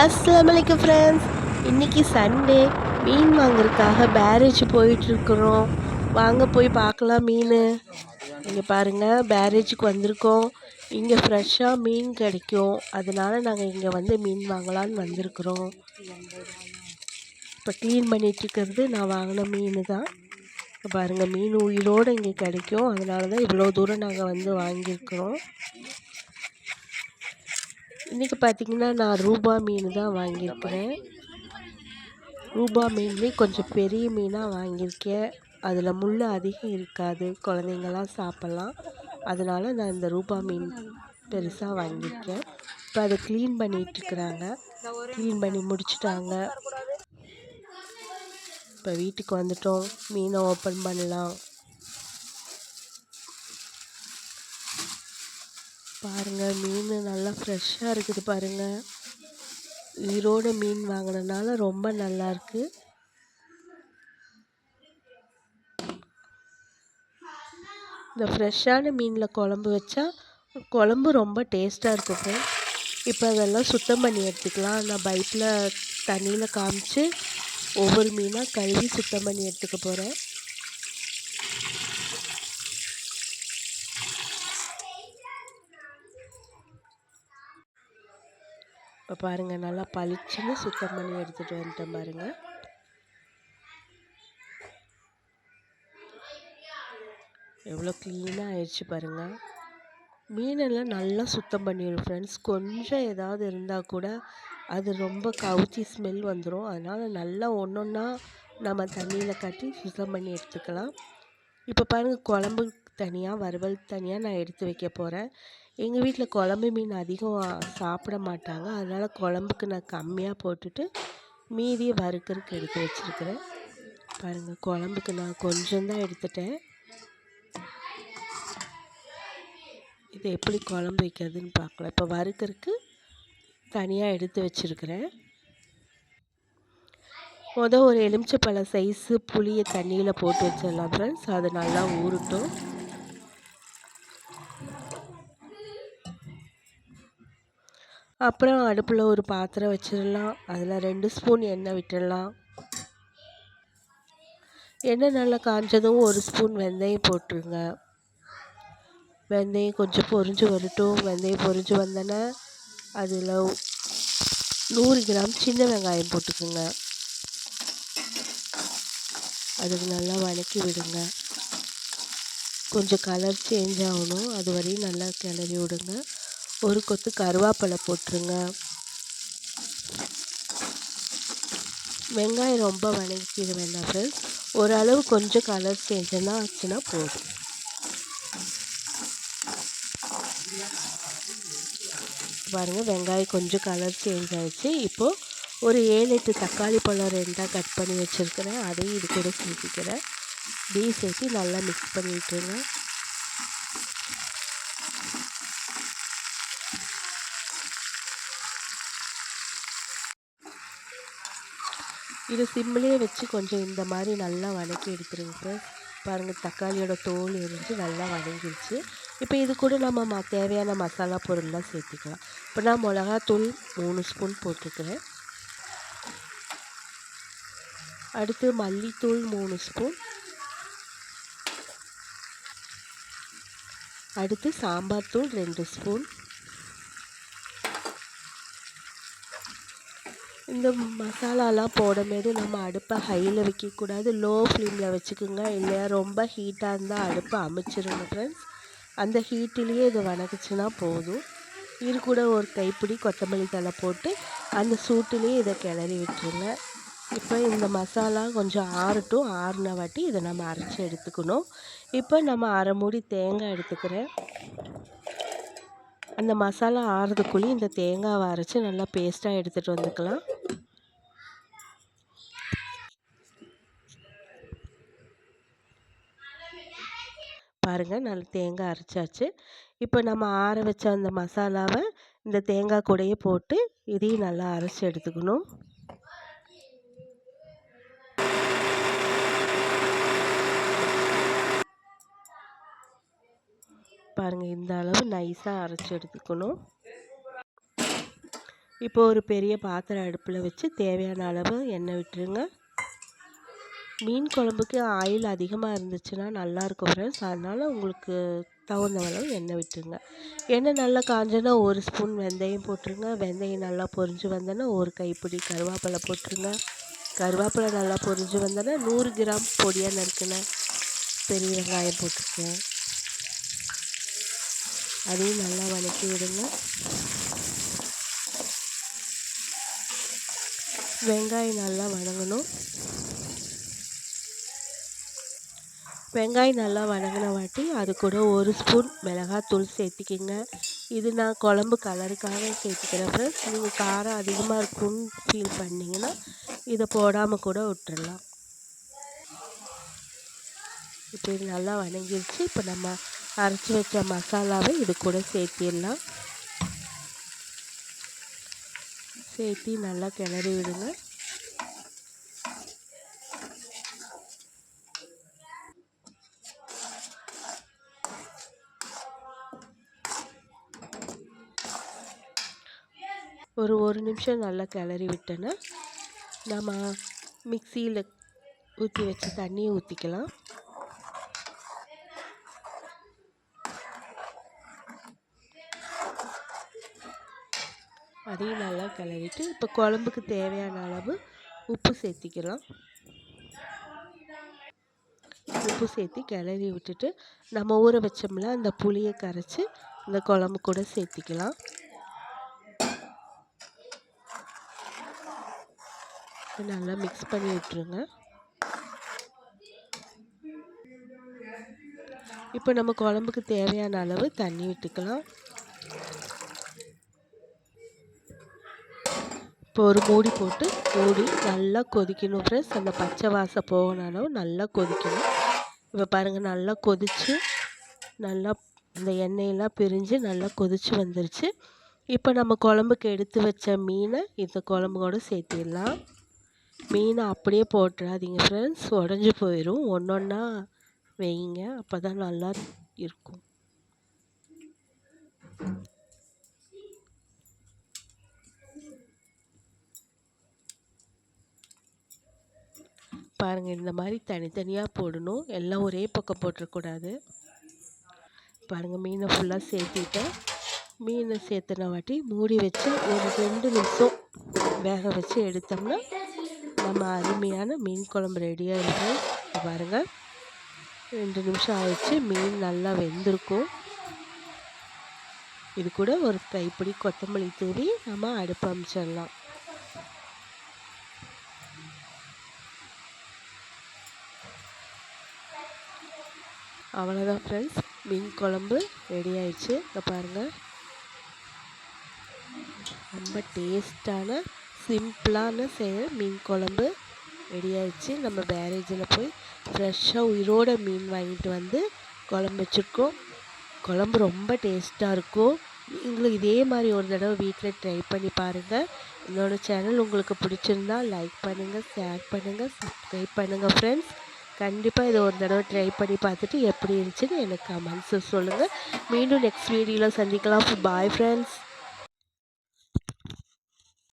அஸ்ஸலாமு ஃப்ரெண்ட்ஸ் இன்றைக்கி சண்டே மீன் வாங்குறதுக்காக பேரேஜ் போயிட்டுருக்குறோம். வாங்க போய் பார்க்கலாம் மீன். இங்கே பாருங்கள் பேரேஜுக்கு வந்திருக்கோம். இங்கே ஃப்ரெஷ்ஷாக மீன் கிடைக்கும். அதனால் நாங்கள் இங்கே வந்து மீன் வாங்கலான்னு வந்திருக்குறோம். இப்போ க்ளீன் பண்ணிகிட்ருக்கிறது நான் வாங்கின மீன் தான். பாருங்கள் மீன் உயிரோடு இங்கே கிடைக்கும். அதனால தான் இவ்வளோ தூரம் நாங்கள் வந்து வாங்கியிருக்கிறோம். இன்றைக்கி பார்த்திங்கன்னா நான் ரூபா மீன் தான் வாங்கியிருக்கிறேன். ரூபா மீன்லேயே கொஞ்சம் பெரிய மீனாக வாங்கியிருக்கேன். அதில் முள் அதிகம் இருக்காது. குழந்தைங்களாம் சாப்பிட்லாம். அதனால் நான் இந்த ரூபா மீன் பெருசாக வாங்கியிருக்கேன். இப்போ அதை க்ளீன் பண்ணிகிட்ருக்குறாங்க க்ளீன் பண்ணி முடிச்சிட்டாங்க. இப்போ வீட்டுக்கு வந்துட்டோம். மீனை ஓப்பன் பண்ணலாம். பாருங்கள் மீன் நல்லா ஃப்ரெஷ்ஷாக இருக்குது பாருங்கள் ஈரோடு மீன் வாங்கினனால ரொம்ப நல்லா இருக்கு. இந்த ஃப்ரெஷ்ஷான மீனில் குழம்பு வச்சா குழம்பு ரொம்ப டேஸ்ட்டாக இருக்கும் ஃப்ரெண்ட்ஸ் இப்போ அதெல்லாம் சுத்தம் பண்ணி எடுத்துக்கலாம். நான் பைப்பில் தண்ணியில் காமிச்சு ஒவ்வொரு மீனாக கழுவி சுத்தம் பண்ணி எடுத்துக்க போகிறேன் இப்போ பாருங்கள் நல்லா பளிச்சுன்னு சுத்தம் பண்ணி எடுத்துகிட்டு வந்துட்டேன் பாருங்கள் எவ்வளோ க்ளீனாக ஆயிடுச்சு பாருங்கள் மீனெல்லாம் நல்லா சுத்தம் பண்ணிடும் ஃப்ரெண்ட்ஸ் கொஞ்சம் ஏதாவது இருந்தால் கூட அது ரொம்ப கவுச்சி ஸ்மெல் வந்துடும் அதனால் நல்லா ஒன்று ஒன்றா நம்ம தண்ணியில் கட்டி சுத்தம் பண்ணி எடுத்துக்கலாம். இப்போ பாருங்கள் குழம்பு தனியாக வறுவல் தனியாக நான் எடுத்து வைக்க போகிறேன் எங்கள் வீட்டில் குழம்பு மீன் அதிகம் சாப்பிட மாட்டாங்க. அதனால் குழம்புக்கு நான் கம்மியாக போட்டுட்டு மீதியை வறுக்கிறதுக்கு எடுத்து வச்சுருக்கிறேன். பாருங்கள் குழம்புக்கு நான் கொஞ்சம்தான் எடுத்துட்டேன். இது எப்படி குழம்பு வைக்கிறதுன்னு பார்க்கலாம். இப்போ வறுக்கிறதுக்கு தனியாக எடுத்து வச்சுருக்கிறேன். மொதல் ஒரு எலுமிச்சப்பழ சைஸு புளியை தண்ணியில் போட்டு வச்சிடலாம் ஃப்ரெண்ட்ஸ் அது நல்லா ஊறட்டும். அப்புறம் அடுப்பில் ஒரு பாத்திரம் வச்சிடலாம். அதில் ரெண்டு ஸ்பூன் எண்ணெய் விட்டுடலாம். எண்ணெய் நல்லா காஞ்சதும் ஒரு ஸ்பூன் வெந்தயம் போட்டுருங்க. வெந்தயம் கொஞ்சம் பொரிஞ்சு வரட்டும். வெந்தயம் பொறிஞ்சு வந்தோன்னே அதில் நூறு கிராம் சின்ன வெங்காயம் போட்டுக்கோங்க. அதுக்கு நல்லா வதக்கி விடுங்க. கொஞ்சம் கலர் சேஞ்ச் ஆகணும். அது வரையும் நல்லா கிளறி விடுங்க. ஒரு கொத்து கருவேப்பிலை போட்டுருங்க. வெங்காயம் ரொம்ப வதக்கிட வேண்டாம் ஃப்ரெண்ட்ஸ் ஓரளவு கொஞ்சம் கலர் சேஞ்செல்லாம் ஆச்சுன்னா போதும். பாருங்கள் வெங்காயம் கொஞ்சம் கலர் சேஞ்ச் ஆயிடுச்சு. இப்போது ஒரு ஏழு எட்டு தக்காளி பழம் ரெண்டாக கட் பண்ணி வச்சுருக்கிறேன். அதையும் இது கூட சேர்த்திக்கிறேன். இதையும் சேர்த்து நல்லா மிக்ஸ் பண்ணி இது சிம்மிலே வச்சு கொஞ்சம் இந்த மாதிரி நல்லா வதக்கி எடுத்துருங்க ஃப்ரெண்ட்ஸ் பாருங்கள் தக்காளியோட தோல் எரிஞ்சு நல்லா வதங்கிடுச்சு இப்போ இது கூட நம்ம ம தேவையான மசாலா பொருள்லாம் சேர்த்துக்கலாம். இப்போ நான் மிளகாத்தூள் மூணு ஸ்பூன் போட்டுக்கிறேன். அடுத்து மல்லித்தூள் மூணு ஸ்பூன். அடுத்து சாம்பார் தூள் ரெண்டு ஸ்பூன். இந்த மசாலாலாம் போடும்போது நம்ம அடுப்பை ஹையில் வைக்கக்கூடாது லோ ஃப்ளேமில் வச்சுக்கோங்க. இல்லையா ரொம்ப ஹீட்டாக இருந்தால் அடுப்பை அமைச்சிருங்க ஃப்ரெண்ட்ஸ் அந்த ஹீட்டிலேயே இது வணக்குச்சுன்னா போதும். இது கூட ஒரு கைப்பிடி கொத்தமல்லி தழை போட்டு அந்த சூட்டிலேயே இதை கிளறி விட்டுருங்க. இப்போ இந்த மசாலா கொஞ்சம் ஆறட்டும். ஆறின வாட்டி இதை நம்ம அரைச்சி எடுத்துக்கணும். இப்போ நம்ம அரை மூடி தேங்காய் எடுத்துக்கிறேன். அந்த மசாலா ஆறுறதுக்குள்ளேயும் இந்த தேங்காவை அரைச்சி நல்லா பேஸ்ட்டாக எடுத்துகிட்டு வந்துக்கலாம். பாருங்கள் நல்ல தேங்காய் அரைச்சாச்சு. இப்போ நம்ம ஆற வச்ச அந்த மசாலாவை இந்த தேங்காய் கூடையே போட்டு இதையும் நல்லா அரைச்சி எடுத்துக்கணும். பாருங்கள் இந்த அளவு நைஸாக அரைச்சி எடுத்துக்கணும். இப்போ ஒரு பெரிய பாத்திரம் அடுப்பில் வச்சு தேவையான அளவு எண்ணெய் விட்டுருங்க. மீன் குழம்புக்கு ஆயில் அதிகமாக இருந்துச்சுன்னா நல்லாயிருக்கும் ஃப்ரெண்ட்ஸ் அதனால் உங்களுக்கு தகுந்த அளவு எண்ணெய் விட்டுருங்க. எண்ணெய் நல்லா காஞ்சோன்னா ஒரு ஸ்பூன் வெந்தயம் போட்டுருங்க. வெந்தயம் நல்லா பொரிஞ்சு வந்தோன்னா ஒரு கைப்பிடி கருவேப்பிலை போட்டுருங்க. கருவேப்பிலை நல்லா பொரிஞ்சு வந்தோன்னா நூறு கிராம் பொடியாக நறுக்கின பெரிய வெங்காயம் போட்டிருக்கேன் அதையும் நல்லா வதக்கி விடுங்க. வெங்காயம் நல்லா வதங்கணும் வெங்காயம் நல்லா வதங்கின வாட்டி அது கூட ஒரு ஸ்பூன் மிளகாத்தூள் சேர்த்திக்கிங்க. இது நான் குழம்பு கலருக்காக சேர்த்துக்கிறேன் ஃப்ரெண்ட்ஸ் நீங்கள் காரம் அதிகமாக இருக்கும்னு ஃபீல் பண்ணிங்கன்னா இதை போடாமல் கூட விட்டுடலாம் இப்போ இது நல்லா வணங்கிடுச்சு இப்போ நம்ம அரைச்சி வச்ச மசாலாவை இது கூட சேர்த்திடலாம். சேர்த்தி நல்லா கிளறி விடுங்க. ஒரு ஒரு நிமிஷம் நல்லா கிளறி விட்டேன்னா நம்ம மிக்சியில் ஊற்றி வச்ச தண்ணியை ஊற்றிக்கலாம் அதையும் நல்லா கிளறிட்டு இப்போ குழம்புக்கு தேவையான அளவு உப்பு சேர்த்திக்கலாம். உப்பு சேர்த்து கிளறி விட்டுட்டு நம்ம ஊற வச்சோம்ல அந்த புளியை கரைச்சி இந்த குழம்பு கூட சேர்த்திக்கலாம். நல்லா மிக்ஸ் பண்ணி விட்டுருங்க. இப்போ நம்ம குழம்புக்கு தேவையான அளவு தண்ணி விட்டுக்கலாம். இப்போ ஒரு மூடி போட்டு மூடி நல்லா கொதிக்கணும் ஃப்ரெண்ட்ஸ் அந்த பச்சை வாசம் போகணும் நல்லா கொதிக்கணும். இப்போ பாருங்கள் நல்லா கொதித்து நல்லா இந்த எண்ணெயெல்லாம் பிரிஞ்சு நல்லா கொதித்து வந்துருச்சு. இப்போ நம்ம குழம்புக்கு எடுத்து வச்ச மீனை இந்த குழம்புக்கூட சேர்த்திடலாம். மீனை அப்படியே போட்டுறாதீங்க ஃப்ரெண்ட்ஸ் உடஞ்சி போயிடும் ஒன்று ஒன்றா வைங்க. அப்போ தான் நல்லா இருக்கும். பாருங்கள் இந்த மாதிரி தனித்தனியாக போடணும். எல்லாம் ஒரே பக்கம் போட்டுறக்கூடாது பாருங்கள் மீனை ஃபுல்லாக சேர்த்திட்டேன். மீனை சேர்த்துன வாட்டி மூடி வச்சு ஒரு ரெண்டு நிமிஷம் வேக வச்சு எடுத்தோம்னா நம்ம அருமையான மீன் குழம்பு ரெடியாக இருக்குது பாருங்கள் ரெண்டு நிமிஷம் ஆயிடுச்சு. மீன் நல்லா வெந்திருக்கும். இது கூட ஒரு கைப்பிடி கொத்தமல்லி தூவி நம்ம அடுப்பு அமிச்சிடலாம். அவ்வளோதான் ஃப்ரெண்ட்ஸ் மீன் குழம்பு ரெடி ஆயிடுச்சு. இங்கே பாருங்கள் ரொம்ப டேஸ்டான சிம்பிளான செய்ய மீன் குழம்பு ரெடி ஆயிடுச்சு நம்ம பேரேஜில் போய் ஃப்ரெஷ்ஷாக உயிரோட மீன் வாங்கிட்டு வந்து குழம்பு வச்சுருக்கோம். குழம்பு ரொம்ப டேஸ்ட்டாக இருக்கும். நீங்களும் இதே மாதிரி ஒரு தடவை வீட்டில் ட்ரை பண்ணி பாருங்கள் என்னோடய சேனல் உங்களுக்கு பிடிச்சிருந்தா லைக் பண்ணுங்கள் ஷேர் பண்ணுங்கள் சப்ஸ்கிரைப் பண்ணுங்கள் ஃப்ரெண்ட்ஸ் கண்டிப்பாக இதை ஒரு தடவை ட்ரை பண்ணி பார்த்துட்டு எப்படி இருந்துச்சுன்னு எனக்கு கமெண்ட்ஸு சொல்லுங்கள் மீண்டும் நெக்ஸ்ட் வீடியோவில் சந்திக்கலாம். Bye friends